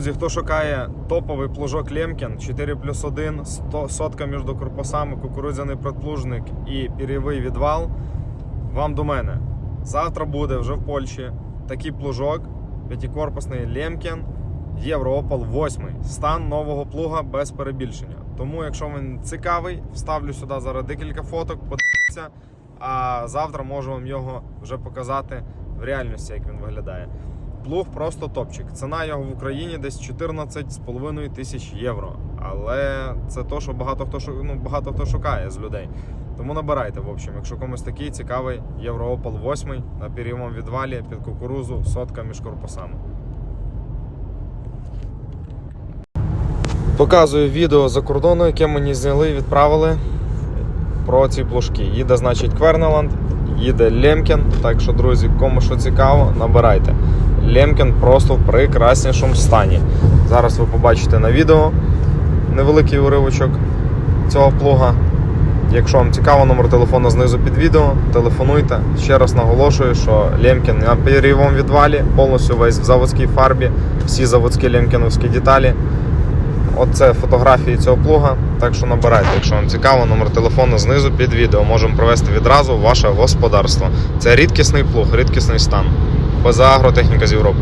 Друзі, хто шукає топовий плужок Лемкін 4 плюс 1, 100, сотка між корпусами, кукурудзяний продплужник і пірєвий відвал, вам до мене. Завтра буде вже в Польщі такий плужок, п'ятикорпусний Лемкін, Євроопал 8. Стан нового плуга без перебільшення. Тому, якщо він цікавий, вставлю сюди зараз декілька фоток, подивіться, а завтра можу вам його вже показати в реальності, як він виглядає. Плуг просто топчик. Ціна його в Україні десь 14,5 тисяч євро. Але це то, що багато хто ну, багато хто шукає з людей. Тому набирайте, в общем, якщо комусь такий цікавий Євроопал 8 на перейомому відвалі під кукурузу, сотка між корпусами. Показую відео за кордону, яке мені зняли і відправили про ці плужки. Їде, значить, Квернеланд, їде Лемкін. Так що, друзі, кому що цікаво, набирайте. Лемкін просто в прекраснішому стані. Зараз ви побачите на відео невеликий уривочок цього плуга. Якщо вам цікаво, номер телефону знизу під відео, телефонуйте. Ще раз наголошую, що Лемкін на перейовому відвалі, повністю весь в заводській фарбі, всі заводські лемкіновські деталі. Оце фотографії цього плуга. Так що набирайте, якщо вам цікаво, номер телефону знизу під відео. Можемо провести відразу ваше господарство. Це рідкісний плуг, рідкісний стан. ПЗА агротехніка з Європи.